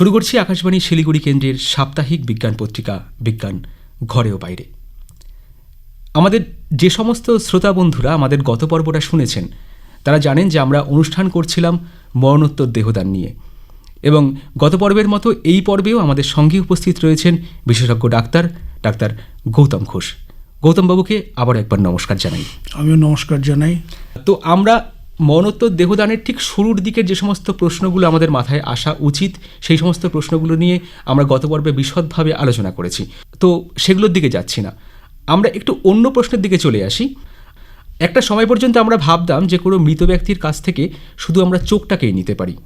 শুরু করছি আকাশবাণী শিলিগুড়ি কেন্দ্রের সাপ্তাহিক বিজ্ঞান পত্রিকা বিজ্ঞান ঘরেও বাইরে। আমাদের যে সমস্ত শ্রোতা বন্ধুরা আমাদের গত পর্বটা শুনেছেন তারা জানেন যে আমরা অনুষ্ঠান করছিলাম মরণোত্তর দেহদান নিয়ে। এবং গত পর্বের মতো এই পর্বেও আমাদের সঙ্গে উপস্থিত রয়েছেন বিশেষজ্ঞ ডাক্তার ডাক্তার গৌতম ঘোষ। গৌতমবাবুকে আবার একবার নমস্কার জানাই। আমিও নমস্কার জানাই। তো আমরা মরণোত্তর দেহদানের ঠিক শুরুর দিকের যে সমস্ত প্রশ্নগুলো আমাদের মাথায় আসা উচিত, সেই সমস্ত প্রশ্নগুলো নিয়ে আমরা গত পর্বে বিশদভাবে আলোচনা করেছি। তো সেগুলোর দিকে যাচ্ছি না। আমরা একটু অন্য প্রশ্নের দিকে চলে আসি। একটা সময় পর্যন্ত আমরা ভাবতাম যে কোনো মৃত ব্যক্তির কাছ থেকে শুধু আমরা চোখটাকেই নিতে পারি।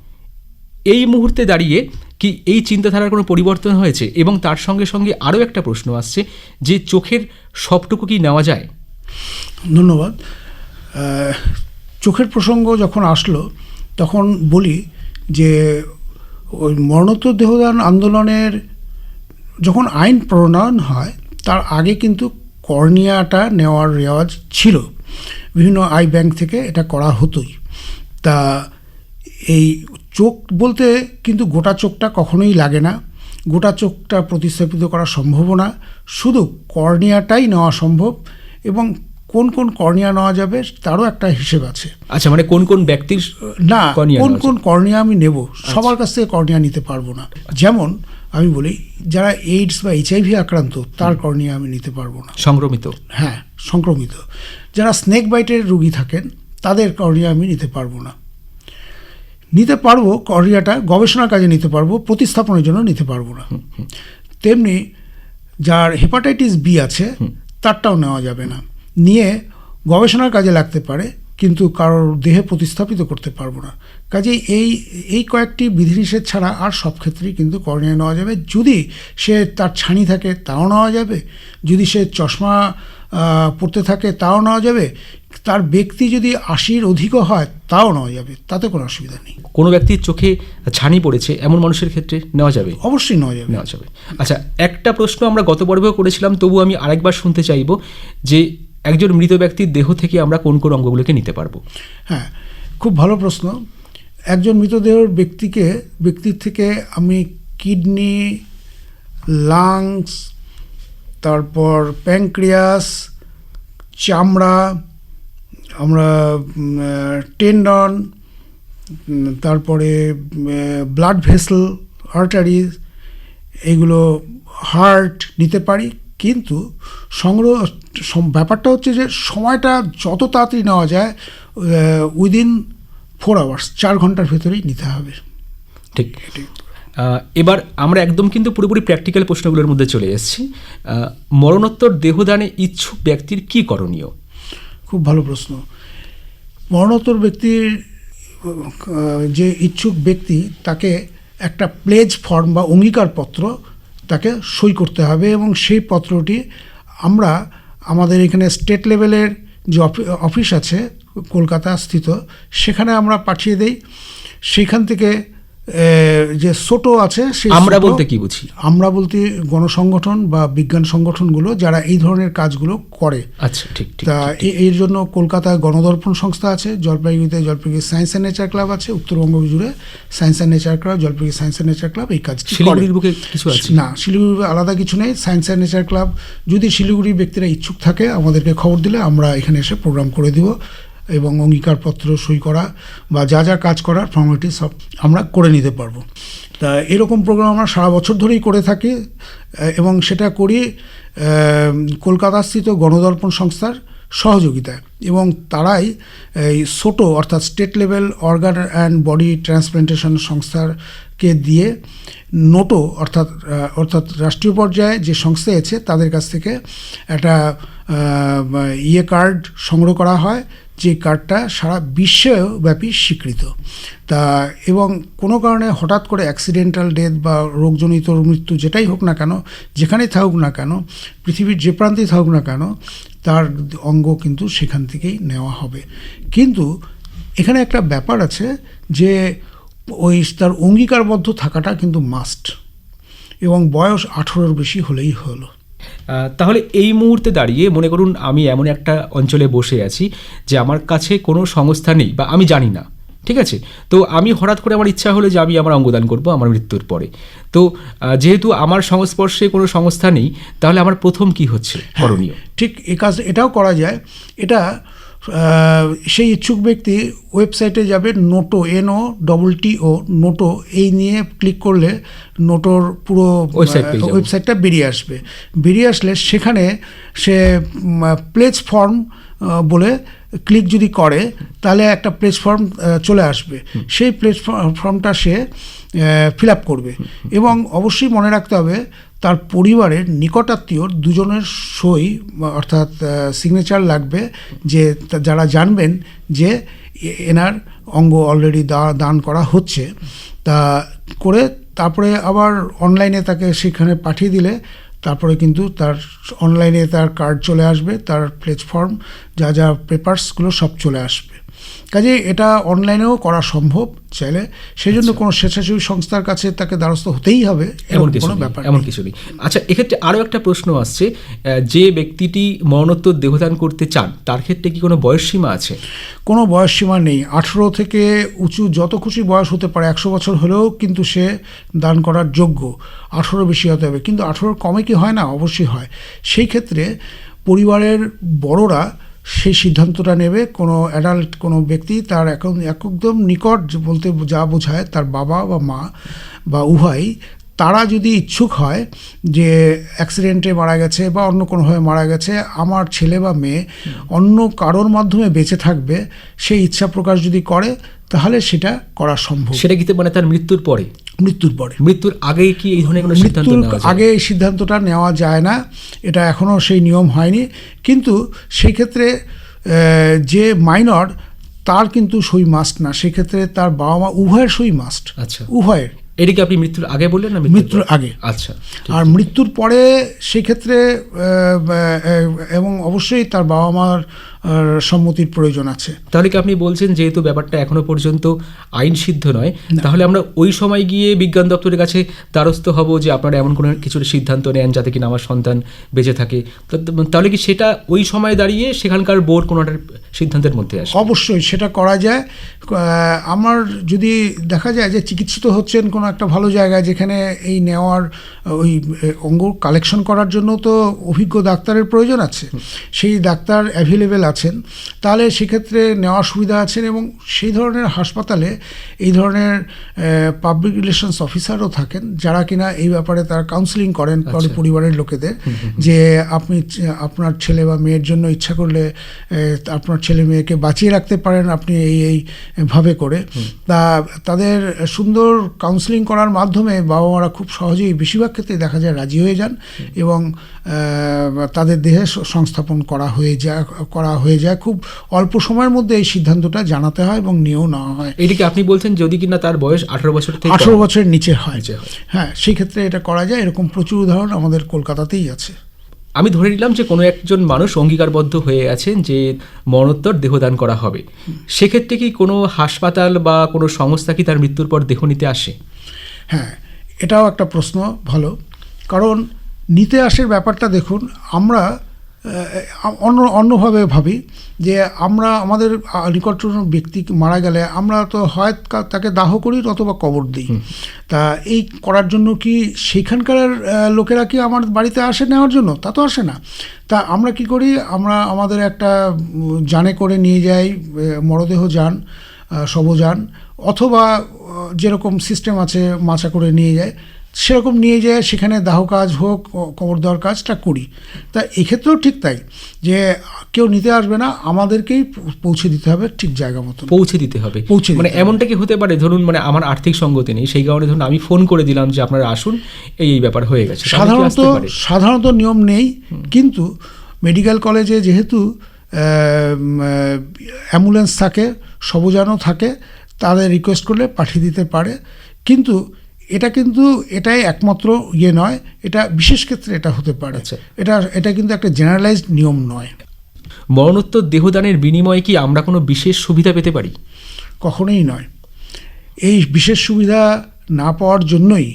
এই মুহূর্তে দাঁড়িয়ে কি এই চিন্তাধারার কোনো পরিবর্তন হয়েছে? এবং তার সঙ্গে সঙ্গে আরও একটা প্রশ্ন আসছে যে চোখের সবটুকু কি নেওয়া যায়? ধন্যবাদ। চোখের প্রসঙ্গ যখন আসলো, তখন বলি যে, ওই মরণোত্তর দেহদান আন্দোলনের যখন আইন প্রণয়ন হয়, তার আগে কিন্তু কর্নিয়াটা নেওয়ার রেওয়াজ ছিল। বিভিন্ন আই ব্যাংক থেকে এটা করা হতোই। তা এই চোখ বলতে কিন্তু গোটা চোখটা কখনোই লাগে না। গোটা চোখটা প্রতিস্থাপিত করা সম্ভব না। শুধু কর্নিয়াটাই নেওয়া সম্ভব এবং কোন কোন কর্নিয়া নেওয়া যাবে তারও একটা হিসেব আছে। আচ্ছা মানে কোন কোন ব্যক্তির না কোন কোন কর্নিয়া আমি নেব। সবার কাছ থেকে কর্নিয়া নিতে পারব না। যেমন আমি বলি যারা এইডস বা এইচআইভি আক্রান্ত তার কর্নিয়া আমি নিতে পারব না। সংক্রমিত? হ্যাঁ সংক্রমিত। যারা স্নেক বাইটের রুগী থাকেন তাদের কর্নিয়া আমি নিতে পারব না। নিতে পারব কর্নিয়াটা গবেষণার কাজে নিতে পারব প্রতিস্থাপনের জন্য নিতে পারব না। তেমনি যার হেপাটাইটিস বি আছে তারটাও নেওয়া যাবে না। নিয়ে গবেষণার কাজে লাগতে পারে কিন্তু কারোর দেহে প্রতিস্থাপিত করতে পারব না। কাজেই এই এই কয়েকটি বিধিনিষেধ ছাড়া আর সব ক্ষেত্রেই কিন্তু করণীয় নেওয়া যাবে। যদি সে তার ছানি থাকে তাও নেওয়া যাবে। যদি সে চশমা পড়তে থাকে তাও নেওয়া যাবে। তার ব্যক্তি যদি আশির অধিকও হয় তাও নেওয়া যাবে। তাতে কোনো অসুবিধা নেই। কোনো ব্যক্তির চোখে ছানি পড়েছে এমন মানুষের ক্ষেত্রে নেওয়া যাবে? অবশ্যই নেওয়া যাবে। নেওয়া যাবে। আচ্ছা একটা প্রশ্ন আমরা গত পর্বেও করেছিলাম তবু আমি আরেকবার শুনতে চাইব যে একজন মৃত ব্যক্তির দেহ থেকে আমরা কোন কোন অঙ্গগুলোকে নিতে পারব? হ্যাঁ খুব ভালো প্রশ্ন। একজন মৃতদেহের ব্যক্তিকে, ব্যক্তির থেকে আমি কিডনি, লাংস, তারপর প্যাঙ্ক্রিয়াস চামড়া, আমরা টেন্ডন তারপরে ব্লাড ভেসেল, আর্টারিজ, এগুলো হার্ট নিতে পারি। কিন্তু সংগ্রহ ব্যাপারটা হচ্ছে যে সময়টা যত তাড়াতাড়ি নেওয়া যায় উইদিন ফোর আওয়ার্স চার ঘণ্টার ভেতরেই নিতে হবে। ঠিক। এবার আমরা একদম কিন্তু পুরোপুরি প্র্যাকটিক্যাল প্রশ্নগুলোর মধ্যে চলে এসেছি। মরণোত্তর দেহদানে ইচ্ছুক ব্যক্তির কি করণীয়? খুব ভালো প্রশ্ন। মরণোত্তর ব্যক্তির যে ইচ্ছুক ব্যক্তি তাকে একটা প্লেজ ফর্ম বা অঙ্গীকারপত্র তাকে সই করতে হবে এবং সেই পত্রটি আমরা আমাদের এখানে স্টেট লেভেলের যে অফি- অফিস আছে, কলকাতা স্থিত, সেখানে আমরা পাঠিয়ে দেই। সেখান থেকে যে ছোটো আছে সেই আমরা বলতে কি বুঝি? আমরা বলতে গণসংগঠন বা বিজ্ঞান সংগঠনগুলো যারা এই ধরনের কাজগুলো করে। আচ্ছা ঠিক ঠিক তা এর জন্য কলকাতায় গণদর্পণ সংস্থা আছে জলপাইগুড়িতে Jalpaiguri science and nature club আছে উত্তরবঙ্গ জুড়ে science and nature club Jalpaiguri science and nature club এই কাজ শিলিগুড়ির বুকে কিছু আছে? না শিলিগুড়ি আলাদা কিছু নেই। সায়েন্স অ্যান্ড নেচার ক্লাব যদি শিলিগুড়ি ব্যক্তিরা ইচ্ছুক থাকে আমাদেরকে খবর দিলে আমরা এখানে এসে প্রোগ্রাম করে দিব। এবং অঙ্গীকারপত্র সই করা বা যা যা কাজ করার ফর্মালিটি সব আমরা করে নিতে পারব। তা এরকম প্রোগ্রাম আমরা সারা বছর ধরেই করে থাকি এবং সেটা করি কলকাতাস্থিত গণদর্পণ সংস্থার সহযোগিতায়। এবং তারাই এই সোটো অর্থাৎ state level organ and body transplantation সংস্থারকে দিয়ে নোটো অর্থাৎ অর্থাৎ রাষ্ট্রীয় পর্যায়ে যে সংস্থা আছে, তাদের কাছ থেকে একটা ইয়ে কার্ড সংগ্রহ করা হয়, যে কার্ডটা সারা বিশ্বব্যাপী স্বীকৃত। তা এবং কোনো কারণে হঠাৎ করে অ্যাক্সিডেন্টাল ডেথ বা রোগজনিত মৃত্যু যেটাই হোক না কেন, যেখানেই থাকুক না কেন, পৃথিবীর যে প্রান্তেই থাকুক না কেন, তার অঙ্গ কিন্তু সেখান থেকেই নেওয়া হবে। কিন্তু এখানে একটা ব্যাপার আছে যে ওই তার অঙ্গীকারবদ্ধ থাকাটা কিন্তু মাস্ট এবং বয়স আঠেরোর বেশি হলেই হলো। তাহলে এই মুহূর্তে দাঁড়িয়ে মনে করুন আমি এমন একটা অঞ্চলে বসে আছি যে আমার কাছে কোনো সংস্থা নেই বা আমি জানি না ঠিক আছে? তো আমি হঠাৎ করে আমার ইচ্ছা হলো যে আমি আমার অঙ্গদান করব আমার মৃত্যুর পরে। তো যেহেতু আমার সংস্পর্শে কোনো সংস্থা নেই তাহলে আমার প্রথম কি হচ্ছে? করণীয়? ঠিক এ কাজ এটাও করা যায়। এটা সেই ইচ্ছুক ব্যক্তি ওয়েবসাইটে যাবে নোটো এনও ডবল টি ও নোটো এই নিয়ে ক্লিক করলে নোটোর পুরো ওয়েবসাইটটা বেরিয়ে আসবে। বেরিয়ে আসলে সেখানে সে প্লেস ফর্ম বলে ক্লিক যদি করে তাহলে একটা প্লেজ ফর্ম চলে আসবে। সেই প্লেজ ফর্মটা সে ফিল আপ করবে। এবং অবশ্যই মনে রাখতে হবে তার পরিবারের নিকটাত্মীয়র দুজনের সই অর্থাৎ সিগনেচার লাগবে যে যারা জানবেন যে এনার অঙ্গ অলরেডি দান করা হচ্ছে। তা করে তারপরে আবার অনলাইনে তাকে সেখানে পাঠিয়ে দিলে, তারপরে কিন্তু তার অনলাইনে তার কার্ড চলে আসবে, তার প্ল্যাটফর্ম যা যা পেপারসগুলো সব চলে আসবে। কাজে এটা অনলাইনেও করা সম্ভব চাইলে। সেই জন্য কোনো স্বেচ্ছাসেবী সংস্থার কাছে তাকে দ্বারস্থ হতেই হবে এমন কোনো ব্যাপার এমন। কিছু নেই। আচ্ছা এক্ষেত্রে আরও একটা প্রশ্ন আসছে যে ব্যক্তিটি মরণোত্তর দেহদান করতে চান তার ক্ষেত্রে কি কোনো বয়সসীমা আছে? কোনো বয়স সীমা নেই। আঠেরো থেকে উঁচু যত খুশি বয়স হতে পারে একশো বছর হলেও কিন্তু সে দান করার যোগ্য। আঠেরো বেশি হতে হবে। কিন্তু আঠেরোর কমে কি হয় না? অবশ্যই হয়। সেই ক্ষেত্রে পরিবারের বড়রা সেই সিদ্ধান্তটা নেবে। কোনো অ্যাডাল্ট কোনো ব্যক্তি তার এখন একদম নিকট বলতে যা বোঝায় তার বাবা বা মা বা উভয় তারা যদি ইচ্ছুক হয় যে অ্যাক্সিডেন্টে মারা গেছে বা অন্য কোনোভাবে মারা গেছে, আমার ছেলে বা মেয়ে অন্য কারোর মাধ্যমে বেঁচে থাকবে, সেই ইচ্ছা প্রকাশ যদি করে, তাহলে সেটা করা সম্ভব। সেটা কি মানে তার মৃত্যুর পরে? মৃত্যুর পরে। মৃত্যুর আগে কি এই ধরনের কোনো সিদ্ধান্ত আগে এই সিদ্ধান্তটা নেওয়া যায় না এটা এখনও সেই নিয়ম হয়নি। কিন্তু সেই ক্ষেত্রে যে মাইনর তার কিন্তু সই মাস্ট না। সেক্ষেত্রে তার বাবা মা উভয়ের সই মাস্ট আচ্ছা। উভয়ের। এটা কি আপনি মৃত্যুর আগে বললেন না মৃত্যুর আগে। আচ্ছা আর মৃত্যুর পরে সেক্ষেত্রে এবং অবশ্যই তার বাবা মার সম্মতির প্রয়োজন আছে। তাহলে কি আপনি বলছেন যেহেতু ব্যাপারটা এখনও পর্যন্ত আইন সিদ্ধ নয় তাহলে আমরা ওই সময় গিয়ে বিজ্ঞান দপ্তরের কাছে দ্বারস্থ হব যে আপনারা এমন কোনো কিছু সিদ্ধান্ত নেন যাতে কিনা আমার সন্তান বেঁচে থাকে। তাহলে কি সেটা ওই সময় দাঁড়িয়ে সেখানকার বোর্ড কোনো একটা সিদ্ধান্তের মধ্যে আসে? অবশ্যই সেটা করা যায়। আমার যদি দেখা যায় যে চিকিৎসিত হচ্ছেন কোনো একটা ভালো জায়গায় যেখানে এই নেওয়ার ওই অঙ্গ কালেকশন করার জন্য তো অভিজ্ঞ ডাক্তারের প্রয়োজন আছে। সেই ডাক্তার অ্যাভেলেবেল আছেন তাহলে সেক্ষেত্রে নেওয়ার সুবিধা আছেন এবং সেই ধরনের হাসপাতালে এই ধরনের পাবলিক রিলেশনস অফিসারও থাকেন যারা কিনা এই ব্যাপারে তারা কাউন্সিলিং করেন আচ্ছা। পরিবারের লোকেদের যে আপনি আপনার ছেলে বা মেয়ের জন্য ইচ্ছা করলে আপনার ছেলে মেয়েকে বাঁচিয়ে রাখতে পারেন আপনি এই এই ভাবে করে। তা তাদের সুন্দর কাউন্সিলিং করার মাধ্যমে বাবা মারা খুব সহজেই বেশিরভাগ ক্ষেত্রে দেখা যায় রাজি হয়ে যান এবং তাদের দেহে সংস্থাপন করা হয়ে যা করা হয়ে যায়। খুব অল্প সময়ের মধ্যে এই সিদ্ধান্তটা জানাতে হয় এবং নিয়েও নেওয়া হয়। এটিকে আপনি বলছেন যদি কিনা তার বয়স আঠারো বছর থেকে কম? বছরের নিচে হয়। হয়। হ্যাঁ সেই ক্ষেত্রে এটা করা যায়। এরকম প্রচুর উদাহরণ আমাদের কলকাতাতেই আছে। আমি ধরে নিলাম যে কোনো একজন মানুষ অঙ্গীকারবদ্ধ হয়ে আছেন যে মরণোত্তর দেহদান করা হবে। সেক্ষেত্রে কি কোনো হাসপাতাল বা কোনো সংস্থা কি তার মৃত্যুর পর দেহ নিতে আসে? হ্যাঁ এটাও একটা প্রশ্ন ভালো। কারণ নিতে আসের ব্যাপারটা দেখুন আমরা অন্য অন্যভাবে ভাবি যে আমরা আমাদের নিকটতম ব্যক্তি মারা গেলে আমরা তো হয় তাকে দাহ করি অথবা কবর দিই। তা এই করার জন্য কি সেইখানকার আহ, লোকেরা কি আমার বাড়িতে আসে নেওয়ার জন্য? তা তো আসে না। তা আমরা কি করি? আমরা আমাদের একটা যানে করে নিয়ে যাই মরদেহ যান শবযান অথবা যেরকম সিস্টেম আছে মাচা করে নিয়ে যায়। সেরকম নিয়ে যায় সেখানে দাহ কাজ হোক কবর দেওয়ার কাজটা করি। তা এক্ষেত্রেও ঠিক তাই যে কেউ নিতে আসবে না আমাদেরকেই পৌঁছে দিতে হবে ঠিক জায়গা মতো পৌঁছে দিতে হবে। পৌঁছে মানে এমনটা কি হতে পারে? ধরুন মানে আমার আর্থিক সঙ্গতি নেই সেই কারণে ধরুন আমি ফোন করে দিলাম যে আপনারা আসুন এই এই ব্যাপার হয়ে গেছে। সাধারণত সাধারণত নিয়ম নেই কিন্তু মেডিকেল কলেজে যেহেতু অ্যাম্বুলেন্স থাকে সবুজানও থাকে তাদের রিকোয়েস্ট করলে পাঠিয়ে দিতে পারে। কিন্তু এটা কিন্তু এটাই একমাত্র ইয়ে নয় এটা বিশেষ ক্ষেত্রে এটা হতে পারে। আচ্ছা। এটা এটা কিন্তু একটা জেনারেলাইজড নিয়ম নয়। মরণোত্তর দেহদানের বিনিময়ে কি আমরা কোনো বিশেষ সুবিধা পেতে পারি? কখনোই নয়। এই বিশেষ সুবিধা না পাওয়ার জন্যই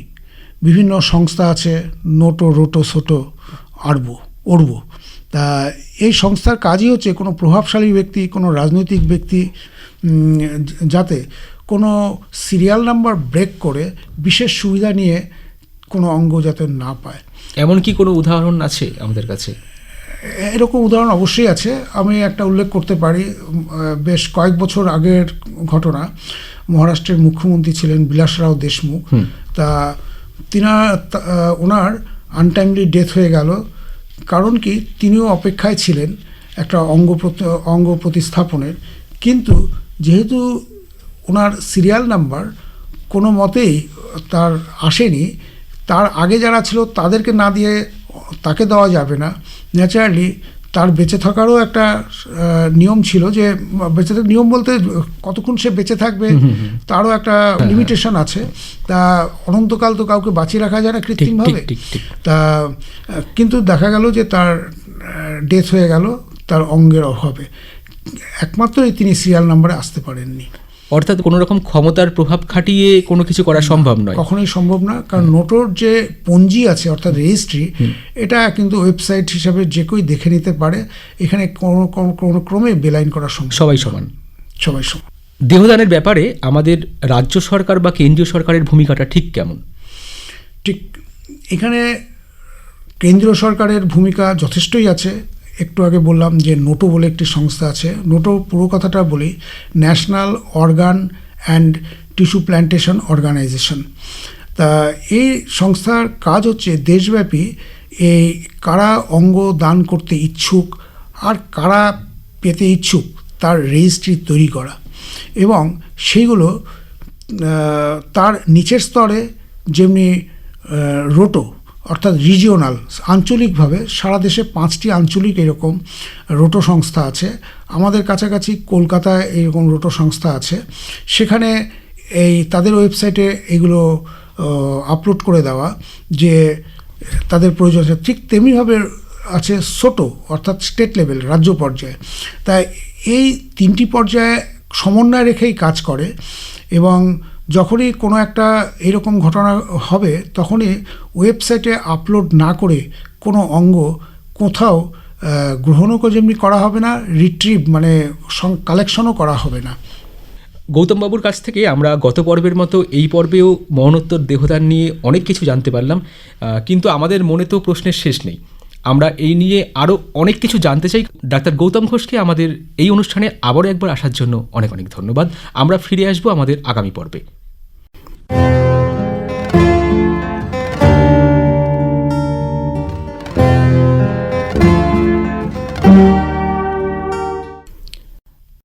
বিভিন্ন সংস্থা আছে নোটো রোটো সোটো আরবো অরবো তা এই সংস্থার কাজই হচ্ছে কোনো প্রভাবশালী ব্যক্তি কোনো রাজনৈতিক ব্যক্তি যাতে কোনো সিরিয়াল নাম্বার ব্রেক করে বিশেষ সুবিধা নিয়ে কোনো অঙ্গ যাতে না পায়। এমন কি কোনো উদাহরণ আছে আমাদের কাছে? এরকম উদাহরণ অবশ্যই আছে। আমি একটা উল্লেখ করতে পারি। বেশ কয়েক বছর আগের ঘটনা। মহারাষ্ট্রের মুখ্যমন্ত্রী ছিলেন বিলাসরাও দেশমুখ। তা তিনা ওনার আনটাইমলি ডেথ হয়ে গেল। কারণ কি? তিনিও অপেক্ষায় ছিলেন একটা অঙ্গ প্রতি- অঙ্গ প্রতিস্থাপনের। কিন্তু যেহেতু ওনার সিরিয়াল নাম্বার কোনো মতেই তার আসেনি। তার আগে যারা ছিল তাদেরকে না দিয়ে তাকে দেওয়া যাবে না। ন্যাচারালি তার বেঁচে থাকারও একটা নিয়ম ছিল যে বেঁচে থাকার নিয়ম বলতে কতক্ষণ সে বেঁচে থাকবে তারও একটা লিমিটেশন আছে। তা অনন্তকাল তো কাউকে বাঁচিয়ে রাখা যায় না কৃত্রিমভাবে। তা কিন্তু দেখা গেল যে তার ডেথ হয়ে গেল তার অঙ্গের অভাবে। একমাত্রই তিনি সিরিয়াল নাম্বারে আসতে পারেননি। অর্থাৎ কোনো রকম ক্ষমতার প্রভাব খাটিয়ে কোনো কিছু করা সম্ভব নয়। কখনোই সম্ভব না কারণ নোটোর যে পঞ্জি আছে অর্থাৎ রেজিস্ট্রি এটা কিন্তু ওয়েবসাইট হিসাবে যে কেউই দেখে নিতে পারে। এখানে কোনো কোনো- কোনো ক্রমে বেলাইন করা সম্ভব সবাই সমান। সবাই সমান। দেহদানের ব্যাপারে আমাদের রাজ্য সরকার বা কেন্দ্রীয় সরকারের ভূমিকাটা ঠিক কেমন? ঠিক এখানে কেন্দ্রীয় সরকারের ভূমিকা যথেষ্টই আছে। একটু আগে বললাম যে নোটো বলে একটি সংস্থা আছে। নোটো পুরো কথাটা বলি national organ and tissue plantation organisation তা এই সংস্থার কাজ হচ্ছে দেশব্যাপী এই কারা অঙ্গ দান করতে ইচ্ছুক আর কারা পেতে ইচ্ছুক তার রেজিস্ট্রি তৈরি করা। এবং সেইগুলো তার নিচের স্তরে যেমনি রোটো অর্থাৎ রিজিওনাল আঞ্চলিকভাবে সারা দেশে পাঁচটি আঞ্চলিক এরকম রোটো সংস্থা আছে। আমাদের কাছাকাছি কলকাতায় এরকম রোটো সংস্থা আছে। সেখানে এই তাদের ওয়েবসাইটে এগুলো আপলোড করে দেওয়া যে তাদের প্রয়োজন আছে। ঠিক তেমনিভাবে আছে সোটো, অর্থাৎ স্টেট লেভেল রাজ্য পর্যায়ে। তাই এই তিনটি পর্যায়ে সমন্বয় রেখেই কাজ করে এবং যখনই কোনো একটা এরকম ঘটনা হবে, তখনই ওয়েবসাইটে আপলোড না করে কোনো অঙ্গ কোথাও গ্রহণও যেমনি করা হবে না রিট্রিভ মানে কালেকশনও করা হবে না। গৌতমবাবুর কাছ থেকে আমরা গত পর্বের মতো এই পর্বেও মরণোত্তর দেহদান নিয়ে অনেক কিছু জানতে পারলাম কিন্তু আমাদের মনে তো প্রশ্নের শেষ নেই। আমরা এই নিয়ে আরও অনেক কিছু জানতে চাই। ডাক্তার গৌতম ঘোষকে আমাদের এই অনুষ্ঠানে আবারও একবার আসার জন্য অনেক অনেক ধন্যবাদ। আমরা ফিরে আসব আমাদের আগামী পর্বে। Thank you.